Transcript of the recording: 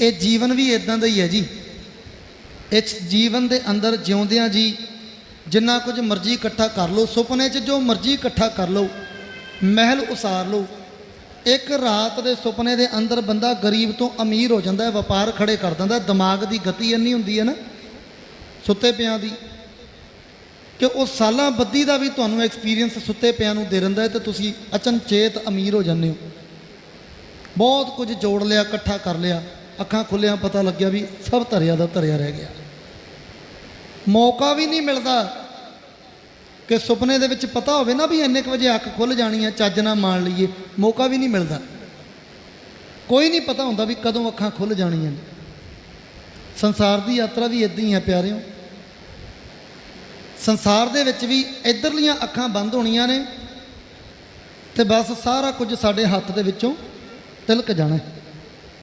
ਇਹ ਜੀਵਨ ਵੀ ਇਦਾਂ ਦਾ ਹੀ ਹੈ ਜੀ। ਇਸ ਜੀਵਨ ਦੇ ਅੰਦਰ ਜਿਉਂਦਿਆਂ ਜੀ, ਜਿੰਨਾ ਕੁਝ ਮਰਜ਼ੀ ਇਕੱਠਾ ਕਰ ਲਓ, ਸੁਪਨੇ 'ਚ ਜੋ ਮਰਜ਼ੀ ਇਕੱਠਾ ਕਰ ਲਓ, ਮਹਿਲ ਉਸਾਰ ਲਓ। ਇੱਕ ਰਾਤ ਦੇ ਸੁਪਨੇ ਦੇ ਅੰਦਰ ਬੰਦਾ ਗਰੀਬ ਤੋਂ ਅਮੀਰ ਹੋ ਜਾਂਦਾ ਹੈ, ਵਪਾਰ ਖੜੇ ਕਰ ਦਿੰਦਾ ਦਿਮਾਗ ਦੀ ਗਤੀ ਇੰਨੀ ਹੁੰਦੀ ਹੈ ਨਾ, ਸੁੱਤੇ ਪਿਆਂ ਦੀ, ਕਿ ਉਹ ਸਾਲਾਂ ਬੱਦੀ ਦਾ ਵੀ ਤੁਹਾਨੂੰ ਐਕਸਪੀਰੀਅੰਸ ਸੁੱਤੇ ਪਿਆਂ ਨੂੰ ਦੇ ਦਿੰਦਾ ਹੈ ਤੇ ਤੁਸੀਂ ਅਚਨਚੇਤ ਅਮੀਰ ਹੋ ਜਾਂਦੇ ਹੋ। ਬਹੁਤ ਕੁਝ ਜੋੜ ਲਿਆ, ਇਕੱਠਾ ਕਰ ਲਿਆ। ਅੱਖਾਂ ਖੁੱਲਿਆਂ ਪਤਾ ਲੱਗਿਆ ਵੀ ਸਭ ਧਰਿਆ ਦਾ ਧਰਿਆ ਰਹਿ ਗਿਆ। ਮੌਕਾ ਵੀ ਨਹੀਂ ਮਿਲਦਾ ਕਿ ਸੁਪਨੇ ਦੇ ਵਿੱਚ ਪਤਾ ਹੋਵੇ ਨਾ ਵੀ ਇੰਨੇ ਕੁ ਵਜੇ ਅੱਖ ਖੁੱਲ ਜਾਣੀ ਹੈ, ਚੱਜ ਨਾਲ ਮਾਣ ਲਈਏ। ਮੌਕਾ ਵੀ ਨਹੀਂ ਮਿਲਦਾ। ਕੋਈ ਨਹੀਂ ਪਤਾ ਹੁੰਦਾ ਵੀ ਕਦੋਂ ਅੱਖਾਂ ਖੁੱਲ ਜਾਣੀਆਂ ਨੇ। ਸੰਸਾਰ ਦੀ ਯਾਤਰਾ ਵੀ ਇਦਾਂ ਹੀ ਹੈ ਪਿਆਰਿਓ। ਸੰਸਾਰ ਦੇ ਵਿੱਚ ਵੀ ਇਧਰਲੀਆਂ ਅੱਖਾਂ ਬੰਦ ਹੋਣੀਆਂ ਨੇ ਤੇ ਬਸ ਸਾਰਾ ਕੁਝ ਸਾਡੇ ਹੱਥ ਦੇ ਵਿੱਚੋਂ ਤਿਲਕ ਜਾਣਾ